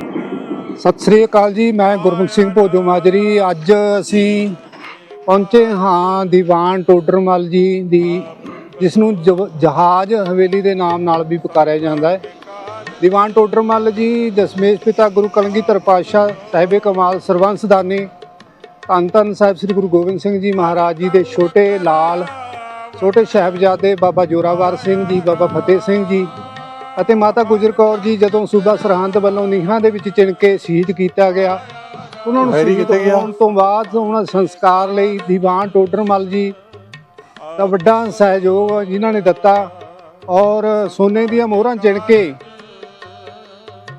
ਸਤਿ ਸ੍ਰੀ ਅਕਾਲ ਜੀ, ਮੈਂ ਗੁਰਮੁਖ ਸਿੰਘ ਭੋਜੋ ਮਾਜਰੀ। ਅੱਜ ਅਸੀਂ ਪਹੁੰਚੇ ਹਾਂ ਦੀਵਾਨ ਟੋਡਰਮਲ ਜੀ ਦੀ ਜਿਸ ਨੂੰ ਜਹਾਜ਼ ਹਵੇਲੀ ਦੇ ਨਾਮ ਨਾਲ ਵੀ ਪੁਕਾਰਿਆ ਜਾਂਦਾ ਹੈ। ਦੀਵਾਨ ਟੋਡਰਮਲ ਜੀ, ਦਸਮੇਸ਼ ਪਿਤਾ ਗੁਰੂ ਕਲਗੀਧਰ ਪਾਤਸ਼ਾਹ ਸਾਹਿਬੇ ਕਮਾਲ ਸਰਵੰਸਦਾਨੀ ਧੰਨ ਧੰਨ ਸਾਹਿਬ ਸ੍ਰੀ ਗੁਰੂ ਗੋਬਿੰਦ ਸਿੰਘ ਜੀ ਮਹਾਰਾਜ ਜੀ ਦੇ ਛੋਟੇ ਲਾਲ, ਛੋਟੇ ਸਾਹਿਬਜ਼ਾਦੇ ਬਾਬਾ ਜੋਰਾਵਰ ਸਿੰਘ ਜੀ, ਬਾਬਾ ਫਤਿਹ ਸਿੰਘ ਜੀ ਅਤੇ ਮਾਤਾ ਗੁਜਰ ਕੌਰ ਜੀ ਜਦੋਂ ਸੂਬਾ ਸਰਹੰਦ ਵੱਲੋਂ ਨੀਹਾਂ ਦੇ ਵਿੱਚ ਚਿਣ ਕੇ ਸ਼ਹੀਦ ਕੀਤਾ ਗਿਆ ਉਹਨਾਂ ਨੂੰ ਸ਼ਹੀਦ? ਹੋਣ ਤੋਂ ਬਾਅਦ ਉਹਨਾਂ ਦੇ ਸੰਸਕਾਰ ਲਈ ਦੀਵਾਨ ਟੋਡਰਮਲ ਜੀ ਦਾ ਵੱਡਾ ਸਹਿਯੋਗ ਜਿਨ੍ਹਾਂ ਨੇ ਦਿੱਤਾ ਔਰ ਸੋਨੇ ਦੀਆਂ ਮੋਹਰਾਂ ਚਿਣ ਕੇ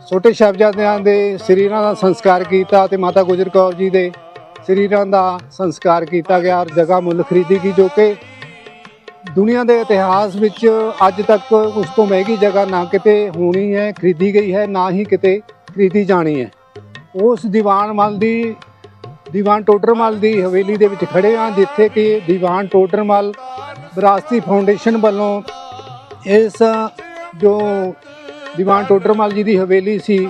ਛੋਟੇ ਸਾਹਿਬਜ਼ਾਦਿਆਂ ਦੇ ਸਰੀਰਾਂ ਦਾ ਸੰਸਕਾਰ ਕੀਤਾ ਤੇ ਮਾਤਾ ਗੁਜਰ ਕੌਰ ਜੀ ਦੇ ਸਰੀਰਾਂ ਦਾ ਸੰਸਕਾਰ ਕੀਤਾ ਗਿਆ ਔਰ ਜਗ੍ਹਾ ਮੁੱਲ ਖਰੀਦੀ ਗਈ ਜੋ ਕਿ ਦੁਨੀਆ ਦੇ ਇਤਿਹਾਸ ਵਿੱਚ ਅੱਜ ਤੱਕ ਉਸ ਤੋਂ ਮਹਿੰਗੀ ਜਗ੍ਹਾ ਨਾ ਕਿਤੇ ਹੋਣੀ ਹੈ, ਖਰੀਦੀ ਗਈ ਹੈ, ਨਾ ਹੀ ਕਿਤੇ ਖਰੀਦੀ ਜਾਣੀ ਹੈ। ਉਸ ਦੀਵਾਨ ਮਲ ਦੀ, ਦੀਵਾਨ ਟੋਡਰਮਲ ਦੀ ਹਵੇਲੀ ਦੇ ਵਿੱਚ ਖੜੇ ਹਾਂ, ਜਿੱਥੇ ਕਿ ਦੀਵਾਨ ਟੋਡਰਮਲ ਵਿਰਾਸਤੀ ਫਾਊਂਡੇਸ਼ਨ ਵੱਲੋਂ ਇਸ ਜੋ ਦੀਵਾਨ ਟੋਡਰਮਲ ਜੀ ਦੀ ਹਵੇਲੀ ਸੀ,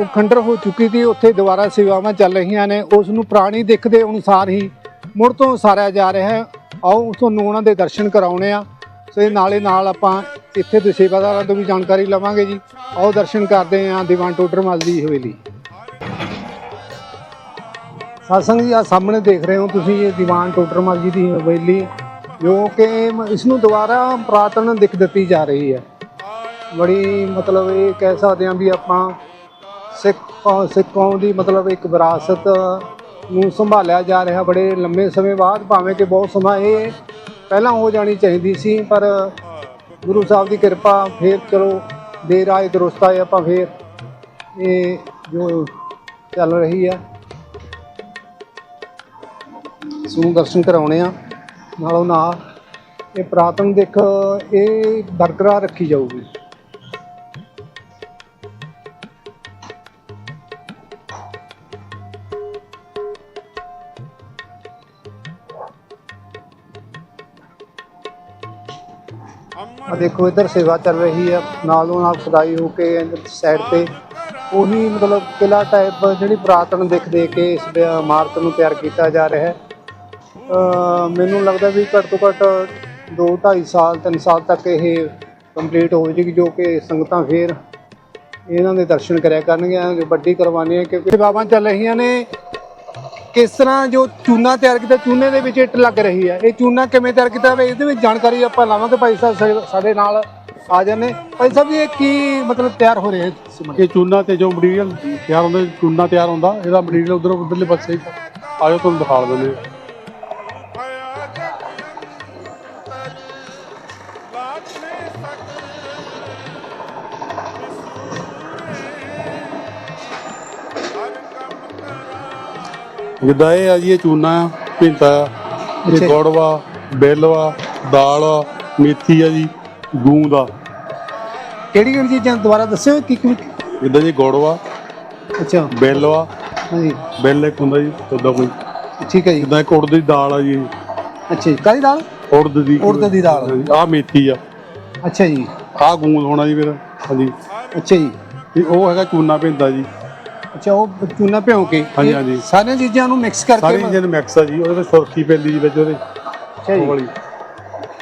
ਉਹ ਖੰਡਰ ਹੋ ਚੁੱਕੀ ਸੀ। ਉੱਥੇ ਦੁਬਾਰਾ ਸੇਵਾਵਾਂ ਚੱਲ ਰਹੀਆਂ ਨੇ। ਉਸ ਨੂੰ ਪੁਰਾਣੀ ਦਿੱਖ ਦੇ ਅਨੁਸਾਰ ਹੀ ਮੁੜ ਤੋਂ ਸਾਰਿਆ ਜਾ ਰਿਹਾ ਹੈ। ਆਓ ਤੁਹਾਨੂੰ ਉਹਨਾਂ ਦੇ ਦਰਸ਼ਨ ਕਰਾਉਣੇ ਆ। ਸੋ ਇਹ ਨਾਲੇ ਨਾਲ ਆਪਾਂ ਇੱਥੇ ਦੇ ਸੇਵਾਦਾਰਾਂ ਤੋਂ ਵੀ ਜਾਣਕਾਰੀ ਲਵਾਂਗੇ ਜੀ। ਆਓ ਦਰਸ਼ਨ ਕਰਦੇ ਹਾਂ ਦੀਵਾਨ ਟੋਡਰਮਲ ਦੀ ਹਵੇਲੀ। ਸਾਸੰਗ ਜੀ ਆ ਸਾਹਮਣੇ ਦੇਖ ਰਹੇ ਹੋ ਤੁਸੀਂ ਇਹ ਦੀਵਾਨ ਟੋਡਰਮਲ ਜੀ ਦੀ ਹਵੇਲੀ। ਜੋ ਕਿ ਮ- ਇਸ ਨੂੰ ਦੁਬਾਰਾ ਪੁਰਾਤਨ ਦਿੱਖ ਦਿੱਤੀ ਜਾ ਰਹੀ ਹੈ। ਬੜੀ ਮਤਲਬ ਇਹ ਕਹਿ ਸਕਦੇ ਹਾਂ ਵੀ ਆਪਾਂ ਸਿੱਖ ਕੌ- ਸਿੱਖ ਕੌਮ ਦੀ ਮਤਲਬ ਇੱਕ ਵਿਰਾਸਤ ਨੂੰ ਸੰਭਾਲਿਆ ਜਾ ਰਿਹਾ ਬੜੇ ਲੰਮੇ ਸਮੇਂ ਬਾਅਦ, ਭਾਵੇਂ ਕਿ ਬਹੁਤ ਸਮਾਂ ਇਹ ਪਹਿਲਾਂ ਹੋ ਜਾਣੀ ਚਾਹੀਦੀ ਸੀ, ਪਰ ਗੁਰੂ ਸਾਹਿਬ ਦੀ ਕਿਰਪਾ ਫੇਰ ਚਲੋ ਦੇਰ ਆਏ ਦਰੁਸਤ ਆਏ ਆਪਾਂ ਫੇਰ। ਇਹ ਜੋ ਚੱਲ ਰਹੀ ਹੈ ਇਸ ਦਰਸ਼ਨ ਕਰਾਉਣੇ ਆ, ਨਾਲੋਂ ਨਾਲ ਇਹ ਪ੍ਰਾਤਨ ਦੇਖ, ਇਹ ਬਰਕਰਾਰ ਰੱਖੀ ਜਾਊਗੀ। ਆ ਦੇਖੋ, ਇੱਧਰ ਸੇਵਾ ਚੱਲ ਰਹੀ ਹੈ ਨਾਲੋਂ ਨਾਲ ਖੁਦਾਈ ਹੋ ਕੇ ਸਾਈਡ ਤੇ। ਉਹੀ ਮਤਲਬ ਕਿਲਾ ਟਾਈਪ ਜਿਹੜੀ ਪੁਰਾਤਨ ਦਿਖ ਦੇ ਕੇ ਇਸ ਇਮਾਰਤ ਨੂੰ ਤਿਆਰ ਕੀਤਾ ਜਾ ਰਿਹਾ ਹੈ। ਮੈਨੂੰ ਲੱਗਦਾ ਵੀ ਘੱਟ ਤੋਂ ਘੱਟ 2 2.5 ਸਾਲ 3 ਸਾਲ ਤੱਕ ਇਹ ਕੰਪਲੀਟ ਹੋ ਜਾਏਗੀ, ਜੋ ਕਿ ਸੰਗਤਾਂ ਫੇਰ ਇਹਨਾਂ ਦੇ ਦਰਸ਼ਨ ਕਰਿਆ ਕਰਨਗੀਆਂ, ਜੋ ਵੱਡੀ ਕੁਰਬਾਨੀ ਹੈ, ਕਿਉਂਕਿ ਸੇਵਾਵਾਂ ਚੱਲ ਰਹੀਆਂ ਨੇ। ਕਿਸ ਤਰ੍ਹਾਂ ਜੋ ਚੂਨਾ ਤਿਆਰ ਕੀਤਾ, ਚੂਨੇ ਦੇ ਵਿੱਚ ਇੱਟ ਲੱਗ ਰਹੀ ਹੈ ਇਹ ਚੂਨਾ ਕਿਵੇਂ ਤਿਆਰ ਕੀਤਾ ਵੇ ਇਹਦੇ ਵਿੱਚ ਜਾਣਕਾਰੀ ਆਪਾਂ ਲਾਵਾਂਗੇ ਭਾਈ ਸਾਹਿਬ ਸਾ- ਸਾਡੇ ਨਾਲ ਆ ਜਾਂਦੇ ਭਾਈ ਸਾਹਿਬ ਜੀ, ਇਹ ਕੀ ਮਤਲਬ ਤਿਆਰ ਹੋ ਰਿਹਾ ਹੈ ਸੀਮੈਂਟ? ਇਹ ਚੂਨਾ ਤੇ ਜੋ ਮਟੀਰੀਅਲ ਤਿਆਰ ਹੁੰਦਾ, ਚੂਨਾ ਤਿਆਰ ਹੁੰਦਾ, ਇਹਦਾ ਮਟੀਰੀਅਲ ਉਧਰ ਉਧਰਲੇ ਪਾਸੇ ਆਇਓ ਤੁਹਾਨੂੰ ਦਿਖਾ ਦਿੰਦੇ ਹਾਂ। ਜਿੱਦਾਂ ਇਹ ਆ ਜੀ ਇਹ ਚੂਨਾ ਆ ਭਿੰਤਾ ਆ ਅੱਛਾ ਇਹ ਜੀ। ਗੁੜ ਵਾ ਬਿੱਲ ਵਾ ਦਾਲ ਆ ਮੇਥੀ ਆ ਜੀ ਗੂੰਦ ਆ। ਕਿਹੜੀ ਕਿਹੜੀ ਚੀਜ਼ਾਂ ਦੁਬਾਰਾ ਦੱਸਿਓ ਕੀ ਕੀ ਜਿੱਦਾਂ ਜੀ ਗੁੜ ਵਾ ਅੱਛਾ। ਬਿੱਲ ਵਾ ਹਾਂਜੀ ਬਿੱਲ ਇੱਕ ਹੁੰਦਾ ਜੀ ਉਦਾਂ ਕੋਈ। ਠੀਕ ਹੈ ਜੀ। ਜਿੱਦਾਂ ਉੜਦ ਦੀ ਦਾਲ ਆ ਜੀ। ਅੱਛਾ ਜੀ। ਕਾਹਦੀ ਦਾਲ? ਉੜਦ ਦੀ। ਉੜਦ ਦੀ ਦਾਲ। ਆ ਮੇਥੀ ਆ। ਅੱਛਾ ਜੀ। ਆ ਗੂੰਦ ਹੋਣਾ ਜੀ ਫਿਰ ਹਾਂਜੀ। ਅੱਛਾ ਜੀ। ਤੇ ਉਹ ਹੈਗਾ ਚੂਨਾ ਭਿੰਦਾ ਜੀ। ਅੱਛਾ ਉਹ ਚੂਨਾ ਭਿਉਂ ਕੇ। ਹਾਂਜੀ, ਇਹ ਹਾਂਜੀ। ਸਾਰੀਆਂ ਚੀਜ਼ਾਂ ਨੂੰ ਮਿਕਸ ਕਰਕੇ ਸਾਰੀ ਜਿਹਨ ਮਿਕਸ ਆ ਜੀ ਉਹਦੇ ਵਿੱਚ ਸੁਰਖੀ ਪੈਂਦੀ ਜੀ ਵਿੱਚ ਉਹਦੇ ਅੱਛਾ ਜੀ। ਉਹ ਵਾਲੀ।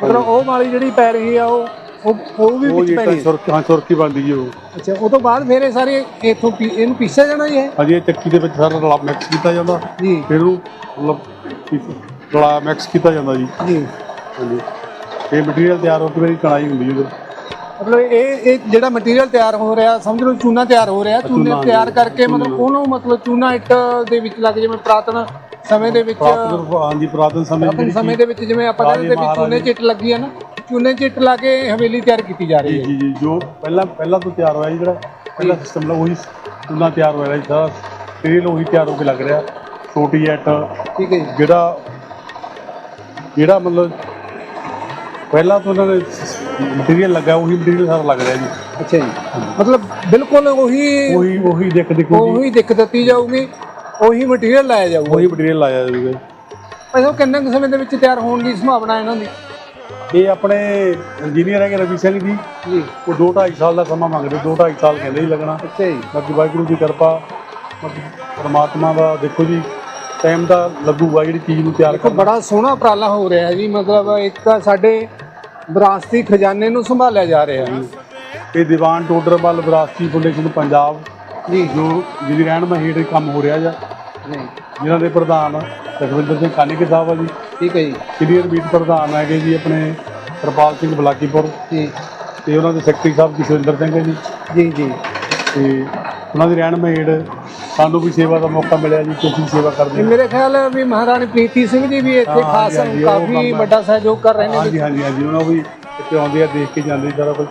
ਮਤਲਬ ਉਹ ਵਾਲੀ ਜਿਹੜੀ ਪੈ ਰਹੀ ਆ ਉਹ ਉਹ ਉਹ ਵੀ ਉਹ ਵਿੱਚ ਜੀ ਪੈਣੀ ਹੈ? ਸੁਰਖੀ ਹਾਂ ਸੁਰਖੀ ਬਣਦੀ ਜੀ ਉਹ। ਅੱਛਾ ਉਹ ਤੋਂ ਬਾਅਦ ਫਿਰ ਇਹ ਸਾਰੇ ਇਥੋਂ ਇਹਨੂੰ ਪੀਸਿਆ ਜਾਣਾ ਜੀ ਇਹ? ਹਾਂਜੀ ਇਹ ਚੱਕੀ ਦੇ ਵਿੱਚ ਸਾਰਾ ਰਲਾ ਮਿਕਸ ਕੀਤਾ ਜਾਂਦਾ। ਜੀ। ਫਿਰ ਉਹ ਮਤਲਬ ਰਲਾ ਮਿਕਸ ਕੀਤਾ ਜਾਂਦਾ ਜੀ। ਜੀ। ਹਾਂਜੀ। ਇਹ ਮਟੀਰੀਅਲ ਤਿਆਰ ਹੋ ਕੇ ਮੇਰੀ ਕਣਾਈ ਹੁੰਦੀ ਉਹਦੇ ਮਤਲਬ ਇਹ ਇਹ ਜਿਹੜਾ ਮਟੀਰੀਅਲ ਤਿਆਰ ਹੋ ਰਿਹਾ ਸਮਝ ਲਓ ਚੂਨਾ ਤਿਆਰ ਹੋ ਰਿਹਾ ਚੂਨੇ ਤਿਆਰ ਕਰਕੇ। ਮਤਲਬ ਉਹਨੂੰ ਮਤਲਬ ਚੂਨਾ ਇੱਟ ਦੇ ਵਿੱਚ ਲੱਗ ਜਿਵੇਂ ਪ੍ਰਾਤਨ ਸਮੇਂ ਦੇ ਵਿੱਚ ਪ੍ਰਾਤਨ ਹਾਂਜੀ ਪੁਰਾਤਨ ਸਮੇਂ ਪ੍ਰਾਤਨ ਸਮੇਂ ਦੇ ਵਿੱਚ ਜਿਵੇਂ ਆਪਾਂ ਕਹਿੰਦੇ ਵੀ ਚੂਨੇ ਚ ਇੱਟ ਲੱਗੀ ਹੈ ਨਾ ਚੂਨੇ ਚ ਇੱਟ ਲਾ ਕੇ ਹਵੇਲੀ ਤਿਆਰ ਕੀਤੀ ਜਾ ਰਹੀ ਹੈ। ਜੀ ਜੀ ਜੋ ਪਹਿਲਾਂ ਪਹਿਲਾਂ ਤੋਂ ਤਿਆਰ ਹੋਇਆ ਜਿਹੜਾ ਪਹਿਲਾ ਸਿਸਟਮ ਲਾ ਉਹੀ ਚੂਨਾ ਤਿਆਰ ਹੋਇਆ ਜੀ ਸਾਰਾ ਤੇਲ ਉਹੀ ਤਿਆਰ ਹੋ ਕੇ ਲੱਗ ਰਿਹਾ ਛੋਟੀ ਐਟ ਠੀਕ ਹੈ ਜਿਹੜਾ ਜਿਹੜਾ ਮਤਲਬ ਪਹਿਲਾਂ ਤੋਂ ਉਹਨਾਂ ਨੇ ਮਟੀਰੀਅਲ ਲੱਗਾ ਉਹੀ ਮਟੀਰੀਅਲ ਸਾਰਾ ਲੱਗ ਰਿਹਾ ਜੀ। ਅੱਛਾ ਜੀ। ਮਤਲਬ ਬਿਲਕੁਲ ਉਹੀ ਉਹੀ ਉਹੀ ਦੇਖ ਦੇਖੋ ਉਹੀ ਦਿੱਕ ਦਿੱਤੀ ਜਾਊਗੀ ਉਹੀ ਮਟੀਰੀਅਲ ਲਾਇਆ ਜਾਊਗਾ। ਉਹੀ ਮਟੀਰੀਅਲ ਲਾਇਆ ਜਾਊਗਾ ਸਾਹਿਬ ਕਿੰਨੇ ਕੁ ਸਮੇਂ ਦੇ ਵਿੱਚ ਤਿਆਰ ਹੋਣ ਦੀ ਸੰਭਾਵਨਾ ਇਹਨਾਂ ਦੀ? ਇਹ ਆਪਣੇ ਇੰਜੀਨੀਅਰ ਹੈਗੇ ਰਵੀ ਸਿੰਘ ਜੀ। ਜੀ। ਉਹ 2 2.5 ਸਾਲ ਦਾ ਸਮਾਂ ਮੰਗਦੇ 2 2.5 ਸਾਲ ਕਹਿੰਦੇ ਹੀ ਲੱਗਣਾ। ਅੱਛਾ ਜੀ। ਬਾਕੀ ਵਾਹਿਗੁਰੂ ਦੀ ਕਿਰਪਾ ਪਰਮਾਤਮਾ ਦਾ ਦੇਖੋ ਜੀ ਟਾਈਮ ਦਾ ਲੱਗੂਗਾ ਜਿਹੜੀ ਚੀਜ਼ ਨੂੰ ਤਿਆਰ ਦੇਖੋ ਕਰਨਾ। ਬੜਾ ਸੋਹਣਾ ਉਪਰਾਲਾ ਹੋ ਰਿਹਾ ਜੀ। ਮਤਲਬ ਇੱਕ ਤਾਂ ਸਾਡੇ ਵਿਰਾਸਤੀ ਖਜ਼ਾਨੇ ਨੂੰ ਸੰਭਾਲਿਆ ਜਾ ਰਿਹਾ ਹੈ। ਇਹ ਦੀਵਾਨ ਟੋਡਰਮਲ ਵਿਰਾਸਤੀ ਫਾਊਂਡੇਸ਼ਨ ਪੰਜਾਬ ਜੀ। ਜੋ ਜਿਹਦੀ ਰਹਿਣ ਮਹੀੜ ਕੰਮ ਹੋ ਰਿਹਾ ਜਾਂ ਜੀ। ਜਿਨ੍ਹਾਂ ਦੇ ਪ੍ਰਧਾਨ ਲਖਵਿੰਦਰ ਸਿੰਘ ਕਾਨੀਕੇ ਸਾਹਿਬ ਆ ਜੀ। ਠੀਕ ਹੈ ਜੀ। ਸੀਨੀਅਰ ਮੀਤ ਪ੍ਰਧਾਨ ਹੈਗੇ ਜੀ ਆਪਣੇ ਕਿਰਪਾਲ ਸਿੰਘ ਬਲਾਕੀਪੁਰ। ਜੀ। ਤੇ ਉਹਨਾਂ ਦੇ ਸੈਕਟਰੀ ਸਾਹਿਬ ਜਸਵਿੰਦਰ ਸਿੰਘ ਹੈ ਜੀ। ਜੀ ਜੀ। ਤੇ ਉਹਨਾਂ ਦੀ ਰਹਿਣ ਮਹੀੜ ਸਾਨੂੰ ਵੀ ਸੇਵਾ ਦਾ ਮੌਕਾ ਮਿਲਿਆ ਜੀ ਅਸੀਂ ਸੇਵਾ ਕਰਦੇ ਹਾਂ। ਮੇਰੇ ਖਿਆਲ ਹੈ ਵੀ ਮਹਾਰਾਣੀ ਪ੍ਰੀਤੀ ਸਿੰਘ ਜੀ ਵੀ ਇੱਥੇ ਖਾਸ ਕਾਫੀ ਵੱਡਾ ਸਹਿਯੋਗ ਕਰ ਰਹੇ ਨੇ ਹਾਂਜੀ ਹਾਂਜੀ ਹਾਂਜੀ ਉਹਨਾਂ ਵੀ ਇੱਥੇ ਆਉਂਦੇ ਆ ਦੇਖ ਕੇ ਜਾਂਦੇ ਸਾਰਾ ਕੁਝ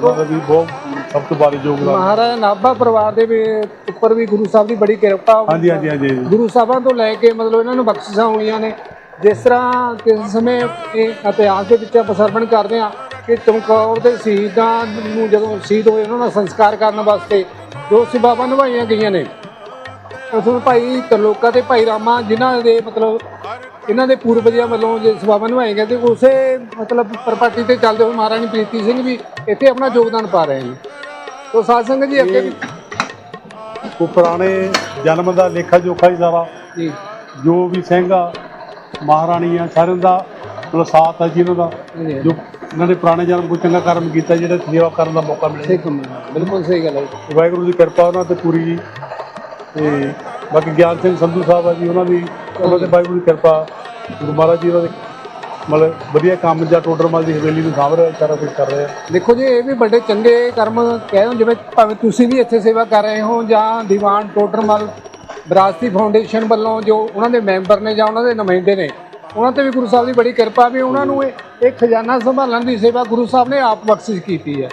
ਉਹਨਾਂ ਦਾ ਵੀ ਬਹੁਤ ਸਭ ਤੋਂ ਬਾਰੇ ਯੋਗਦਾਨ। ਮਹਾਰਾਜਾ ਨਾਭਾ ਪਰਿਵਾਰ ਦੇ ਵੀ ਉੱਪਰ ਵੀ ਗੁਰੂ ਸਾਹਿਬ ਦੀ ਬੜੀ ਕਿਰਪਾ ਹਾਂਜੀ ਹਾਂਜੀ ਹਾਂਜੀ। ਗੁਰੂ ਸਾਹਿਬਾਂ ਤੋਂ ਲੈ ਕੇ ਮਤਲਬ ਇਹਨਾਂ ਨੂੰ ਬਖਸ਼ਿਸ਼ਾਂ ਹੋਈਆਂ ਨੇ। ਜਿਸ ਤਰ੍ਹਾਂ ਕਿਸੇ ਸਮੇਂ ਇਹ ਇਤਿਹਾਸ ਦੇ ਵਿੱਚ ਆਪਾਂ ਸਰਵਣ ਕਰਦੇ ਹਾਂ ਕਿ ਚਮਕੌਰ ਦੇ ਸ਼ਹੀਦਾਂ ਨੂੰ ਜਦੋਂ ਸ਼ਹੀਦ ਹੋਏ ਉਹਨਾਂ ਦਾ ਸੰਸਕਾਰ ਕਰਨ ਵਾਸਤੇ ਜੋ ਸੇਵਾਵਾਂ ਨਿਭਾਈਆਂ ਗਈਆਂ ਨੇ ਨੂੰ ਭਾਈ ਤਰਲੋਕਾ ਤੇ ਭਾਈ ਰਾਮਾ ਜਿਨ੍ਹਾਂ ਦੇ ਮਤਲਬ ਇਹਨਾਂ ਦੇ ਪੂਰਵਜਾਂ ਵੱਲੋਂ ਜੇ ਸੇਵਾਵਾਂ ਨਿਭਾਈਆਂ ਗਈਆਂ ਤੇ ਉਸੇ ਮਤਲਬ ਪ੍ਰਪਾਰਟੀ ਤੇ ਚੱਲਦੇ ਹੋਏ ਮਹਾਰਾਣੀ ਪ੍ਰੀਤੀ ਸਿੰਘ ਵੀ ਇੱਥੇ ਆਪਣਾ ਯੋਗਦਾਨ ਪਾ ਰਹੇ ਨੇ। ਤੋ ਸਾਧ ਸੰਗਤ ਜੀ ਅੱਗੇ ਵੀ ਉਹ ਪੁਰਾਣੇ ਜਨਮ ਦਾ ਲੇਖਾ ਜੋਖਾ ਹੀ ਸਾਰਾ। ਜੀ। ਜੋ ਵੀ ਸਿੰਘ ਆ ਮਹਾਰਾਣੀ ਆ ਸਾਰਿਆਂ ਦਾ ਮਤਲਬ ਸਾਥ ਆ ਜੀ ਇਹਨਾਂ ਦਾ। ਜੀ। ਇਹਨਾਂ ਨੇ ਪੁਰਾਣੇ ਜਨਮ ਕੋਈ ਚੰਗਾ ਕਰਮ ਕੀਤਾ ਜਿਹੜਾ ਸੇਵਾ ਕਰਨ ਦਾ ਮੌਕਾ ਮਿਲਿਆ। ਬਿਲਕੁਲ ਸਹੀ ਗੱਲ ਹੈ। ਵਾਹਿਗੁਰੂ ਦੀ ਕਿਰਪਾ ਉਹਨਾਂ ਤੇ ਪੂਰੀ ਜੀ। ਤੇ ਬਾਕੀ ਗਿਆਨ ਸਿੰਘ ਸੰਧੂ ਸਾਹਿਬ ਆ ਜੀ, ਉਹਨਾਂ ਦੀ ਉਹਨਾਂ ਦੇ ਵਾਹਿਗੁਰੂ ਦੀ ਕਿਰਪਾ, ਗੁਰੂ ਮਹਾਰਾਜ ਜੀ ਉਹਨਾਂ ਦੇ ਮਤਲਬ ਵਧੀਆ ਕੰਮ ਜਾਂ ਟੋਡਰਮਲ ਦੀ ਹਵੇਲੀ ਨੂੰ ਸਾਂਭ ਰਿਹਾ ਸਾਰਾ ਕੁਝ ਕਰ ਰਿਹਾ ਦੇਖੋ ਜੀ, ਇਹ ਵੀ ਵੱਡੇ ਚੰਗੇ ਕਰਮ ਕਹਿ ਦੋ ਜਿਵੇਂ ਭਾਵੇਂ ਤੁਸੀਂ ਵੀ ਇੱਥੇ ਸੇਵਾ ਕਰ ਰਹੇ ਹੋ ਜਾਂ ਦੀਵਾਨ ਟੋਡਰਮਲ ਵਿਰਾਸਤੀ ਫਾਊਂਡੇਸ਼ਨ ਵੱਲੋਂ ਜੋ ਉਹਨਾਂ ਦੇ ਮੈਂਬਰ ਨੇ ਜਾਂ ਉਹਨਾਂ ਦੇ ਨੁਮਾਇੰਦੇ ਨੇ, ਉਹਨਾਂ ਤੇ ਵੀ ਗੁਰੂ ਸਾਹਿਬ ਦੀ ਬੜੀ ਕਿਰਪਾ ਵੀ ਉਹਨਾਂ ਨੂੰ ਇਹ ਖਜ਼ਾਨਾ ਸੰਭਾਲਣ ਦੀ ਸੇਵਾ ਗੁਰੂ ਸਾਹਿਬ ਨੇ ਆਪ ਬਖਸ਼ਿਸ਼ ਕੀਤੀ ਹੈ।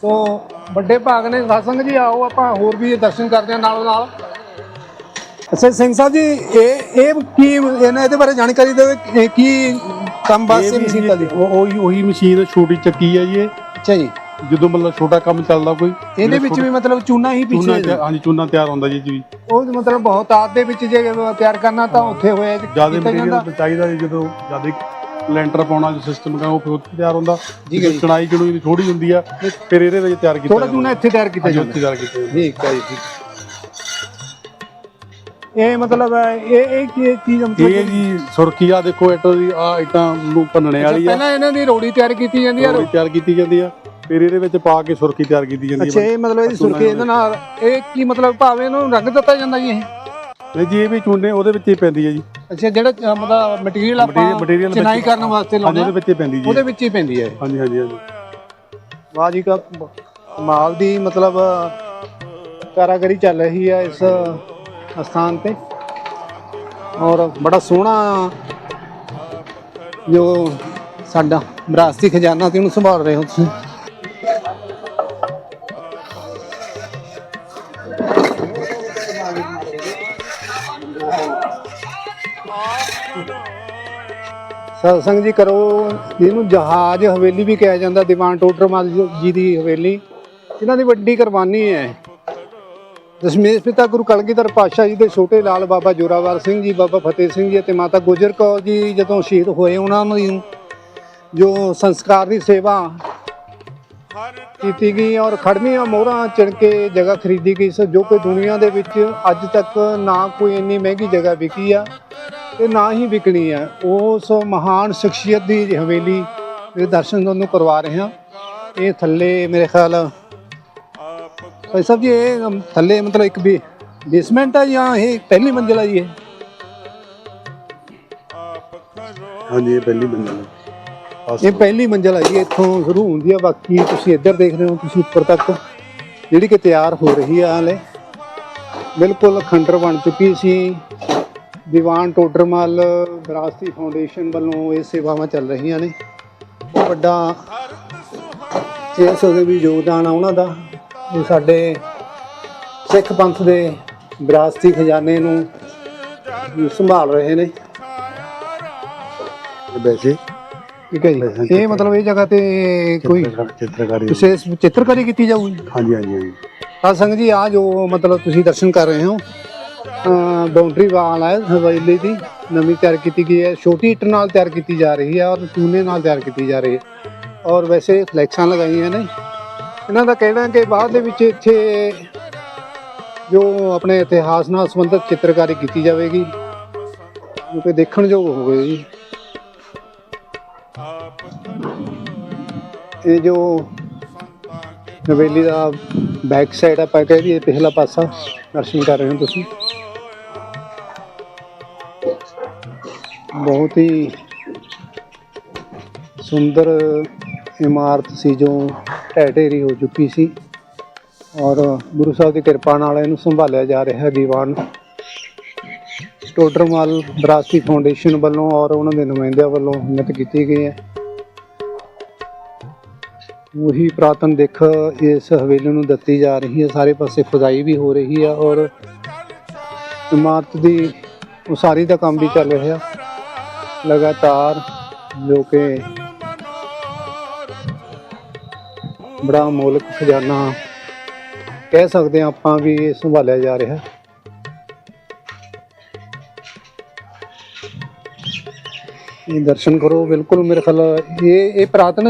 ਸੋ ਵੱਡੇ ਭਾਗ ਨੇ ਸਾਸੰਗ ਜੀ ਆਓ, ਆਪਾਂ ਹੋਰ ਵੀ ਦਰਸ਼ਨ ਕਰਦੇ ਹਾਂ ਨਾਲੋਂ ਨਾਲ ਅੱਛਾ ਸਿੰਘ ਸਾਹਿਬ ਜੀ ਇਹ ਇਹ ਕੀ ਇਹਨਾਂ ਇਹਦੇ ਬਾਰੇ ਜਾਣਕਾਰੀ ਦਿਓ ਇਹ ਕੀ ਕੰਮ ਵਾਸਤੇ ਮਸ਼ੀਨ ਦਾ ਜੀ ਉਹ ਉਹੀ ਉਹੀ ਮਸ਼ੀਨ ਛੋਟੀ ਚੱਕੀ ਹੈ ਜੀ ਇਹ। ਅੱਛਾ ਜੀ। ਜਦੋਂ ਮਤਲਬ ਛੋਟਾ ਕੰਮ ਚੱਲਦਾ ਕੋਈ ਇਹਦੇ ਵਿੱਚ ਵੀ ਮਤਲਬ ਚੂਨਾ ਹੀ ਪਿੱਛੇ ਹਾਂਜੀ ਚੂਨਾ ਤਿਆਰ ਹੁੰਦਾ ਜੀ ਜੀ। ਉਹ ਮਤਲਬ ਬਹੁਤ ਆਦ ਦੇ ਵਿੱਚ ਜੇ ਤਿਆਰ ਕਰਨਾ ਤਾਂ ਉੱਥੇ ਹੋਇਆ ਜ਼ਿਆਦਾ। ਮਟੀਰੀਅਲ ਚਾਹੀਦਾ ਜੀ ਜਦੋਂ ਜ਼ਿਆਦਾ ਲੈਂਟਰ ਪਾਉਣਾ ਜੋ ਸਿਸਟਮ ਹੈ ਉਹ ਫਿਰ ਤਿਆਰ ਹੁੰਦਾ। ਠੀਕ ਹੈ ਜੀ। ਚਣਾਈ ਚਣੂਈ ਥੋੜੀ ਹੁੰਦੀ ਆ ਫਿਰ ਇਹਦੇ ਵਿੱਚ ਤਿਆਰ ਕੀਤਾ ਥੋੜਾ ਚੂਨਾ ਇੱਥੇ ਤਿਆਰ ਕੀਤਾ ਜਾਂਦਾ। ਉੱਥੇ ਤਿਆਰ ਕੀਤਾ ਜਾਂਦਾ। ਠੀਕ ਹੈ ਜੀ ਠੀਕ। ਇਹ ਮਤਲਬ ਹੈ, ਇਹ ਇਹ ਕੀ ਚੀਜ਼ ਮਤਲਬ ਇਹ ਜੀ ਸੁਰਖੀ ਆ ਦੇਖੋ ਇੱਟਾਂ ਦੀ ਆ ਇੱਟਾਂ ਨੂੰ ਭੰਨਣੇ ਵਾਲੀ ਆ। ਪਹਿਲਾਂ ਇਹਨਾਂ ਦੀ ਰੋੜੀ ਤਿਆਰ ਕੀਤੀ ਜਾਂਦੀ ਹੈ ਰੋੜੀ ਤਿਆਰ ਕੀਤੀ ਜਾਂਦੀ ਆ ਫਿਰ ਇਹਦੇ ਵਿੱਚ ਪਾ ਕੇ ਸੁਰਖੀ ਤਿਆਰ ਕੀਤੀ ਜਾਂਦੀ ਅੱਛਾ ਹੈ ਇਹ ਮਤਲਬ ਇਹਦੀ ਸੁਰਖੀ ਇਹਦੇ ਨਾਲ ਇਹ ਕੀ ਮਤਲਬ ਭਾਵੇਂ ਇਹਨੂੰ ਰੰਗ ਦਿੱਤਾ ਜਾਂਦਾ ਜੀ ਇਹ? ਤੇ ਜੀ ਇਹ ਵੀ ਚੂਨੇ ਉਹਦੇ ਵਿੱਚ ਹੀ ਪੈਂਦੀ ਹੈ ਜੀ। ਅੱਛਾ ਜਿਹੜਾ ਮਤਲਬ ਮਟੀਰੀਅਲ ਆਪਾਂ ਚਿਨਾਈ ਕਰਨ ਵਾਸਤੇ ਲਾਉਂਦੇ ਉਹਦੇ ਆ ਵਿੱਚ ਹੀ ਪੈਂਦੀ ਜੀ। ਉਹਦੇ ਵਿੱਚ ਹੀ ਪੈਂਦੀ ਹੈ। ਹਾਂਜੀ ਹਾਂਜੀ ਹਾਂਜੀ। ਵਾਹ ਜੀ ਕਾ ਕਮਾਲ ਦੀ ਮਤਲਬ ਕਾਰਾਗਰੀ ਚੱਲ ਰਹੀ ਹੈ ਇਸ ਸਥਾਨ ਤੇ। ਔਰ ਬੜਾ ਸੋਹਣਾ ਜੋ ਸਾਡਾ ਵਿਰਾਸਤੀ ਖਜ਼ਾਨਾ ਤੇ ਉਹਨੂੰ ਸੰਭਾਲ ਰਹੇ ਹੋ ਤੁਸੀਂ। ਸਤਸੰਗ ਜੀ ਕਰੋ, ਇਹਨੂੰ ਜਹਾਜ਼ ਹਵੇਲੀ ਵੀ ਕਿਹਾ ਜਾਂਦਾ, ਦੀਵਾਨ ਟੋਡਰਮਲ ਜੀ ਦੀ ਹਵੇਲੀ। ਇਹਨਾਂ ਦੀ ਵੱਡੀ ਕੁਰਬਾਨੀ ਹੈ। ਦਸ਼ਮੇਸ਼ ਪਿਤਾ ਗੁਰੂ ਕਲਗੀਧਰ ਪਾਤਸ਼ਾਹ ਜੀ ਦੇ ਛੋਟੇ ਲਾਲ ਬਾਬਾ ਜੋਰਾਵਰ ਸਿੰਘ ਜੀ, ਬਾਬਾ ਫਤਿਹ ਸਿੰਘ ਜੀ ਅਤੇ ਮਾਤਾ ਗੁਜਰ ਕੌਰ ਜੀ ਜਦੋਂ ਸ਼ਹੀਦ ਹੋਏ ਉਹਨਾਂ ਨੂੰ ਜੋ ਸੰਸਕਾਰ ਦੀ ਸੇਵਾ ਕੀਤੀ ਗਈ ਔਰ ਖੜਮੀਆਂ ਮੋਹਰਾਂ ਚਿਣ ਕੇ ਜਗ੍ਹਾ ਖਰੀਦੀ ਗਈ ਸੋ, ਜੋ ਕਿ ਦੁਨੀਆ ਦੇ ਵਿੱਚ ਅੱਜ ਤੱਕ ਨਾ ਕੋਈ ਇੰਨੀ ਮਹਿੰਗੀ ਜਗ੍ਹਾ ਵਿਕੀ ਆ ਤੇ ਨਾ ਹੀ ਵਿਕਣੀ ਆ। ਉਸ ਮਹਾਨ ਸ਼ਖਸੀਅਤ ਦੀ ਹਵੇਲੀ ਦੇ ਦਰਸ਼ਨ ਤੁਹਾਨੂੰ ਕਰਵਾ ਰਹੇ ਹਾਂ। ਇਹ ਥੱਲੇ ਮੇਰੇ ਖਿਆਲ ਭਾਈ ਸਾਹਿਬ ਜੀ ਇਹ ਅਮ, ਥੱਲੇ ਮਤਲਬ ਇੱਕ ਵੀ ਬੇਸਮੈਂਟ ਆ ਜਾਂ ਇਹ ਪਹਿਲੀ ਮੰਜ਼ਿਲ ਆ ਜੀ ਇਹ? ਹਾਂਜੀ ਇਹ ਪਹਿਲੀ ਬੰਦਾ ਇਹ ਪਹਿਲੀ ਮੰਜ਼ਿਲ ਹੈ ਜੀ ਇੱਥੋਂ ਸ਼ੁਰੂ ਹੁੰਦੀ ਆ ਬਾਕੀ ਤੁਸੀਂ ਇੱਧਰ ਦੇਖ ਰਹੇ ਹੋ ਤੁਸੀਂ ਉੱਪਰ ਤੱਕ। ਜਿਹੜੀ ਕਿ ਤਿਆਰ ਹੋ ਰਹੀ ਆ ਹਲੇ। ਬਿਲਕੁਲ ਖੰਡਰ ਬਣ ਚੁੱਕੀ ਸੀ। ਦੀਵਾਨ ਟੋਡਰਮਲ ਵਿਰਾਸਤੀ ਫਾਊਂਡੇਸ਼ਨ ਵੱਲੋਂ ਇਹ ਸੇਵਾਵਾਂ ਚੱਲ ਰਹੀਆਂ ਨੇ। ਬਹੁਤ ਵੱਡਾ ਇਸ ਉਹਦੇ ਵੀ ਯੋਗਦਾਨ ਆ ਉਹਨਾਂ ਦਾ। ਇਹ ਸਾਡੇ ਸਿੱਖ ਪੰਥ ਦੇ ਵਿਰਾਸਤੀ ਖਜ਼ਾਨੇ ਨੂੰ ਸੰਭਾਲ ਰਹੇ ਨੇ। ਵੈਸੇ ਠੀਕ ਹੈ ਜੀ। ਇਹ ਮਤਲਬ ਇਹ ਜਗ੍ਹਾ ਤੇ ਕੋਈ ਚਿੱਤਰਕਾਰੀ ਵਿਸ਼ੇਸ਼ ਚਿੱਤਰਕਾਰੀ ਕੀਤੀ ਜਾਊਗੀ? ਹਾਂਜੀ ਹਾਂਜੀ ਹਾਂਜੀ। ਸਾਧ ਸੰਗਤ ਜੀ ਆ ਜੋ ਮਤਲਬ ਤੁਸੀਂ ਦਰਸ਼ਨ ਕਰ ਰਹੇ ਹੋ ਬਾਉਂਡਰੀ ਵਾਲ ਹੈ ਹਵੇਲੀ ਦੀ। ਨਵੀਂ ਤਿਆਰ ਕੀਤੀ ਗਈ ਹੈ ਛੋਟੀ ਇੱਟ ਨਾਲ ਤਿਆਰ ਕੀਤੀ ਜਾ ਰਹੀ ਹੈ ਔਰ ਚੂਨੇ ਨਾਲ ਤਿਆਰ ਕੀਤੀ ਜਾ ਰਹੀ ਹੈ। ਔਰ ਵੈਸੇ ਫਲੈਕਸਾਂ ਲਗਾਈਆਂ ਨੇ। ਇਹਨਾਂ ਦਾ ਕਹਿਣਾ ਕਿ ਬਾਅਦ ਦੇ ਵਿੱਚ ਇੱਥੇ ਜੋ ਆਪਣੇ ਇਤਿਹਾਸ ਨਾਲ ਸੰਬੰਧਿਤ ਚਿੱਤਰਕਾਰੀ ਕੀਤੀ ਜਾਵੇਗੀ, ਜੋ ਕਿ ਦੇਖਣ ਯੋਗ ਹੋਵੇਗੀ ਇਹ ਜੋ ਨਵੇਲੀ ਦਾ ਬੈਕ ਸਾਈਡ ਆਪਾਂ ਕਹਿ ਦਈਏ ਪਿਛਲਾ ਪਾਸਾ ਦਰਸ਼ਨ ਕਰ ਰਹੇ ਹੋ ਤੁਸੀਂ। ਬਹੁਤ ਹੀ ਸੁੰਦਰ ਇਮਾਰਤ ਸੀ ਜੋ ਢਹਿ ਢੇਰੀ ਹੋ ਚੁੱਕੀ ਸੀ ਔਰ ਗੁਰੂ ਸਾਹਿਬ ਦੀ ਕਿਰਪਾ ਨਾਲ ਇਹਨੂੰ ਸੰਭਾਲਿਆ ਜਾ ਰਿਹਾ ਦੀਵਾਨ ਟੋਡਰਮਲ ਵਿਰਾਸਤੀ ਫਾਊਂਡੇਸ਼ਨ ਵੱਲੋਂ ਔਰ ਉਹਨਾਂ ਦੇ ਨੁਮਾਇੰਦਿਆਂ ਵੱਲੋਂ ਹਿੰਮਤ ਕੀਤੀ ਗਈ ਹੈ। ਉਹੀ ਪ੍ਰਾਤਨ ਦਿੱਖ ਇਸ ਹਵੇਲੀ ਨੂੰ ਦਿੱਤੀ ਜਾ ਰਹੀ ਹੈ। ਸਾਰੇ ਪਾਸੇ ਖੁਦਾਈ ਵੀ ਹੋ ਰਹੀ ਹੈ ਔਰ ਇਮਾਰਤ ਦੀ ਉਸਾਰੀ ਦਾ ਕੰਮ ਵੀ ਚੱਲ ਰਿਹਾ। ਲਗਾਤਾਰ ਜੋ ਕਿ ਬੜਾ ਮੌਲਕ ਖਜ਼ਾਨਾ ਕਹਿ ਸਕਦੇ ਹਾਂ ਆਪਾਂ ਵੀ ਇਹ ਸੰਭਾਲਿਆ ਜਾ ਰਿਹਾ। ਇਹ ਦਰਸ਼ਨ ਕਰੋ ਬਿਲਕੁਲ ਮੇਰੇ ਖਿਆਲ ਇਹ ਇਹ ਪ੍ਰਾਤਨ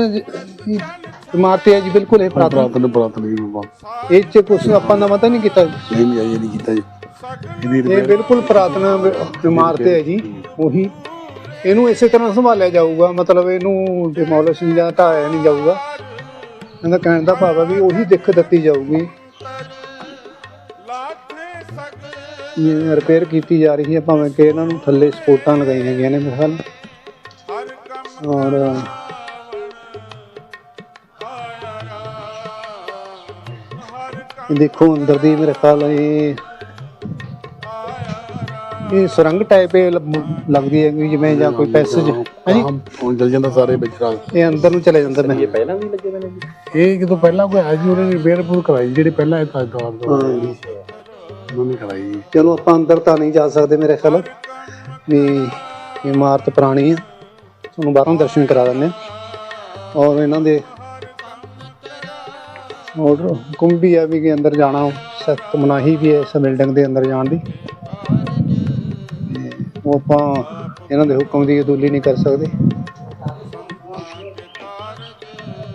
ਇਮਾਰਤ ਹੈ ਜੀ ਬਿਲਕੁਲ ਇਹ ਪ੍ਰਾਤਨ। ਪ੍ਰਾਤਨ ਪ੍ਰਾਤਨ ਜੀ ਬਾਬਾ। ਇਹ ਚ ਕੁਝ ਆਪਾਂ ਨਵਾਂ ਤਾਂ ਨਹੀਂ ਕੀਤਾ। ਨਹੀਂ ਨਹੀਂ ਆਈ ਨਹੀਂ ਕੀਤਾ ਜੀ। ਇਹ ਬਿਲਕੁਲ ਪ੍ਰਾਤਨ ਇਮਾਰਤ ਹੈ ਜੀ ਉਹੀ। ਇਹਨੂੰ ਇਸੇ ਤਰ੍ਹਾਂ ਸੰਭਾਲਿਆ ਜਾਊਗਾ ਮਤਲਬ ਇਹਨੂੰ ਡਿਮੋਲਿਸ਼ ਜਾਂ ਢਾਇਆ ਨਹੀਂ ਜਾਊਗਾ। ਇਹਦਾ ਕਹਿਣ ਦਾ ਭਾਵ ਹੈ ਵੀ ਉਹੀ ਦਿੱਖ ਦਿੱਤੀ ਜਾਊਗੀ। ਇਹ ਰਿਪੇਅਰ ਕੀਤੀ ਜਾ ਰਹੀ ਹੈ ਭਾਵੇਂ ਕਿ ਇਹਨਾਂ ਨੂੰ ਥੱਲੇ ਸਪੋਰਟਾਂ ਲਗਾਈਆਂ ਗਈਆਂ ਨੇ ਮੇਰੇ ਖਿਆਲ ਔਰ ਇਹ ਦੇਖੋ ਅੰਦਰ ਦੀ ਮੇਰੇ ਖਿਆਲ ਇਹ ਇਹ ਸੁਰੰਗ ਟਾਈਪ ਲੱਗਦੀ ਹੈ ਜਿਵੇਂ ਜਾਂ ਕੋਈ ਪੈਸੇਜ ਹਾਂਜੀ। ਹੁਣ ਜਲ ਜਾਂਦਾ ਸਾਰੇ ਵਿੱਚ ਰਾਤ ਇਹ ਅੰਦਰ ਨੂੰ ਚਲੇ ਜਾਂਦਾ ਮੈਂ। ਇਹ ਜਦੋਂ ਪਹਿਲਾਂ ਕੋਈ ਆਇਆ ਜੀ ਉਹਨੇ ਰਿਪੇਅਰ ਪੂਰ ਕਰਾਈ ਜਿਹੜੀ ਪਹਿਲਾਂ ਇਹ ਤਾਜਦਾਰ ਦਾ ਹਾਂ। ਉਹਨਾਂ ਨੇ ਕਰਾਈ ਜੀ। ਚਲੋ ਆਪਾਂ ਅੰਦਰ ਤਾਂ ਨਹੀਂ ਜਾ ਸਕਦੇ ਮੇਰੇ ਖਿਆਲ ਵੀ ਇਹ ਇਮਾਰਤ ਪੁਰਾਣੀ ਆ। ਤੁਹਾਨੂੰ ਬਾਹਰੋਂ ਦਰਸ਼ਨ ਕਰਾ ਦਿੰਦੇ ਹਾਂ। ਔਰ ਇਹਨਾਂ ਦੇ ਔਰ ਹੁਕਮ ਵੀ ਹੈ ਵੀ ਕਿ ਅੰਦਰ ਜਾਣਾ ਸਖਤ ਮਨਾਹੀ ਵੀ ਹੈ ਇਸ ਬਿਲਡਿੰਗ ਦੇ ਅੰਦਰ ਜਾਣ ਦੀ। ਤੇ ਉਹ ਆਪਾਂ ਇਹਨਾਂ ਦੇ ਹੁਕਮ ਦੀ ਅਦੂਲੀ ਨਹੀਂ ਕਰ ਸਕਦੇ।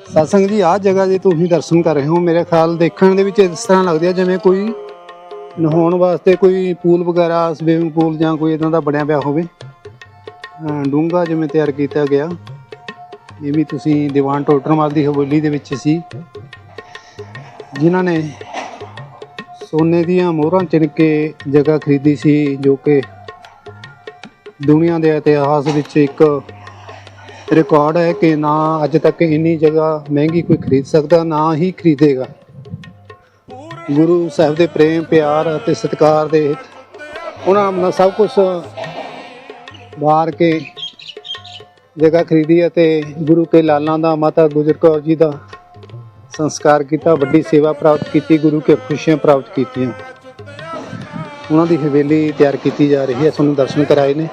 ਸਤਸੰਗ ਜੀ, ਆਹ ਜਗ੍ਹਾ ਜੇ ਤੁਸੀਂ ਦਰਸ਼ਨ ਕਰ ਰਹੇ ਹੋ, ਮੇਰੇ ਖਿਆਲ ਦੇਖਣ ਦੇ ਵਿੱਚ ਇਸ ਤਰ੍ਹਾਂ ਲੱਗਦੀ ਹੈ ਜਿਵੇਂ ਕੋਈ ਨਹਾਉਣ ਵਾਸਤੇ ਕੋਈ ਪੂਲ ਵਗੈਰਾ, ਸਵਿਮਿੰਗ ਪੂਲ ਜਾਂ ਕੋਈ ਇਦਾਂ ਦਾ ਬਣਿਆ ਪਿਆ ਹੋਵੇ। ਡੂੰਗਾ ਜਿਵੇਂ ਤਿਆਰ ਕੀਤਾ ਗਿਆ। ਇਹ ਵੀ ਤੁਸੀਂ ਦੀਵਾਨ ਟੋਟਰਮਲ ਦੀ ਹਵੇਲੀ ਦੇ ਵਿੱਚ ਸੀ। ਜਿਨ੍ਹਾਂ ਨੇ ਸੋਨੇ ਦੀਆਂ ਮੋਹਰਾਂ ਚਿਣ ਕੇ ਜਗ੍ਹਾ ਖਰੀਦੀ ਸੀ, ਜੋ ਕਿ ਦੁਨੀਆ ਦੇ ਇਤਿਹਾਸ ਵਿੱਚ ਇੱਕ ਰਿਕਾਰਡ ਹੈ ਕਿ ਨਾ ਅੱਜ ਤੱਕ ਇੰਨੀ ਜਗ੍ਹਾ ਮਹਿੰਗੀ ਕੋਈ ਖਰੀਦ ਸਕਦਾ, ਨਾ ਹੀ ਖਰੀਦੇਗਾ। ਗੁਰੂ ਸਾਹਿਬ ਦੇ ਪ੍ਰੇਮ, ਪਿਆਰ ਅਤੇ ਸਤਿਕਾਰ ਦੇ ਉਹਨਾਂ ਆਪਣਾ ਸਭ ਕੁਝ ਵਾਰ ਕੇ ਜਗ੍ਹਾ ਖਰੀਦੀ ਅਤੇ ਗੁਰੂ ਕੇ ਲਾਲਾਂ ਦਾ, ਮਾਤਾ ਗੁਜਰ ਕੌਰ ਜੀ ਦਾ ਸੰਸਕਾਰ ਕੀਤਾ, ਵੱਡੀ ਸੇਵਾ ਪ੍ਰਾਪਤ ਕੀਤੀ, ਗੁਰੂ ਕੇ ਖੁਸ਼ੀਆਂ ਪ੍ਰਾਪਤ ਕੀਤੀਆਂ। ਉਹਨਾਂ ਦੀ ਹਵੇਲੀ ਤਿਆਰ ਕੀਤੀ ਜਾ ਰਹੀ ਹੈ, ਤੁਹਾਨੂੰ ਦਰਸ਼ਨ ਕਰਾਏ ਨੇ।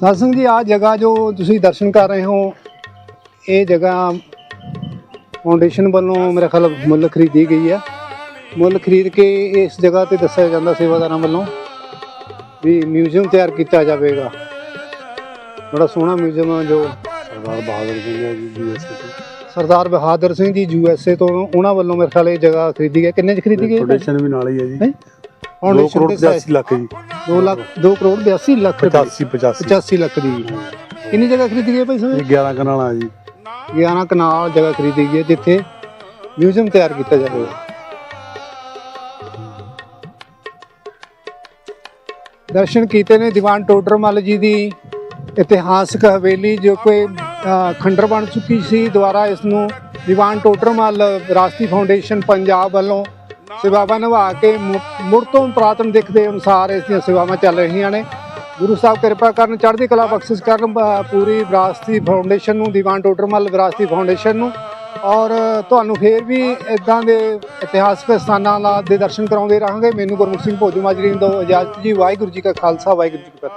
ਸਾਸੰਗ ਜੀ ਆ ਜਗ੍ਹਾ ਜੋ ਤੁਸੀਂ ਦਰਸ਼ਨ ਕਰ ਰਹੇ ਹੋ ਇਹ ਜਗ੍ਹਾ ਫਾਊਂਡੇਸ਼ਨ ਵੱਲੋਂ ਮੇਰੇ ਖਿਆਲ ਮੁੱਲ ਖਰੀਦੀ ਗਈ ਹੈ। ਮੁੱਲ ਖਰੀਦ ਕੇ ਇਸ ਜਗ੍ਹਾ ਤੇ ਦੱਸਿਆ ਜਾਂਦਾ ਸੇਵਾਦਾਰਾਂ ਵੱਲੋਂ ਵੀ ਮਿਊਜ਼ੀਅਮ ਤਿਆਰ ਕੀਤਾ ਜਾਵੇਗਾ। ਬੜਾ ਸੋਹਣਾ ਮਿਊਜ਼ੀਅਮ ਆ ਜੋ ਸਰਦਾਰ ਬਹਾਦਰ ਸਿੰਘ ਹੈ ਜੀ ਬੀਐਸਏ ਤੋਂ। ਸਰਦਾਰ ਬਹਾਦਰ ਸਿੰਘ ਜੀ ਯੂਐਸਏ ਤੋਂ ਉਹਨਾਂ ਵੱਲੋਂ ਮੇਰੇ ਖਿਆਲ ਇਹ ਜਗ੍ਹਾ ਖਰੀਦੀ ਗਈ। ਕਿੰਨੇ ਚ ਖਰੀਦੀ ਗਈ? ਫਾਊਂਡੇਸ਼ਨ ਵੀ ਨਾਲ ਹੀ ਹੈ ਜੀ। ਹੈਂ? 2 ਫਾਊਂਡੇਸ਼ਨ ਕਰੋੜ ਦੇ 80 ਲੱਖ ਜੀ। 2 ਲੱਖ 2 ਕਰੋੜ 82 ਲੱਖ ਰੁਪਏ 85 85 85 ਲੱਖ ਦੀ। ਕਿੰਨੀ ਜਗ੍ਹਾ ਖਰੀਦੀ ਗਈ ਭਾਈ ਸਾਹਿਬ? ਇਹ 11 ਕਨਾਲਾ ਜੀ। 11 ਕਨਾਲ ਜਗ੍ਹਾ ਖਰੀਦੀ ਗਈ ਜਿੱਥੇ ਮਿਊਜ਼ੀਅਮ ਤਿਆਰ ਕੀਤਾ ਜਾਵੇਗਾ ਦਰਸ਼ਨ ਕੀਤੇ ਨੇ ਦੀਵਾਨ ਟੋਡਰਮਲ ਜੀ ਦੀ ਇਤਿਹਾਸਕ ਹਵੇਲੀ ਜੋ ਕੋਈ ਖੰਡਰ ਬਣ ਚੁੱਕੀ ਸੀ ਦੁਆਰਾ ਇਸ ਨੂੰ ਦੀਵਾਨ ਟੋਡਰਮਲ ਵਿਰਾਸਤੀ ਫਾਊਂਡੇਸ਼ਨ ਪੰਜਾਬ ਵੱਲੋਂ ਸੇਵਾਵਾਂ ਨਿਭਾ ਕੇ ਮੁੜ ਤੋਂ ਪ੍ਰਾਤਨ ਦਿੱਖ ਦੇ ਅਨੁਸਾਰ ਇਸ ਦੀਆਂ ਸੇਵਾਵਾਂ ਚੱਲ ਰਹੀਆਂ ਨੇ। ਗੁਰੂ ਸਾਹਿਬ ਕਿਰਪਾ ਕਰਨ ਚੜ੍ਹਦੀ ਕਲਾ ਬਖਸ਼ਿਸ਼ ਕਰਨ ਪੂਰੀ ਵਿਰਾਸਤੀ ਫਾਊਂਡੇਸ਼ਨ ਨੂੰ, ਦੀਵਾਨ ਟੋਡਰਮਲ ਵਿਰਾਸਤੀ ਫਾਊਂਡੇਸ਼ਨ ਨੂੰ। ਔਰ ਤੁਹਾਨੂੰ ਫੇਰ ਵੀ ਇਦਾਂ ਦੇ ਇਤਿਹਾਸਕ ਸਥਾਨਾਂ ਦਾ ਦੇ ਦਰਸ਼ਨ ਕਰਾਉਂਦੇ ਰਹਾਂਗੇ। ਮੈਨੂੰ ਗੁਰਮੁਖ ਸਿੰਘ ਭੋਜੂ ਮਾਜਰੀ ਤੋਂ ਇਜਾਜ਼ਤ ਜੀ, ਵਾਹਿਗੁਰੂ ਜੀ ਕਾ ਖਾਲਸਾ, ਵਾਹਿਗੁਰੂ ਜੀ ਕੀ ਫਤਿਹ।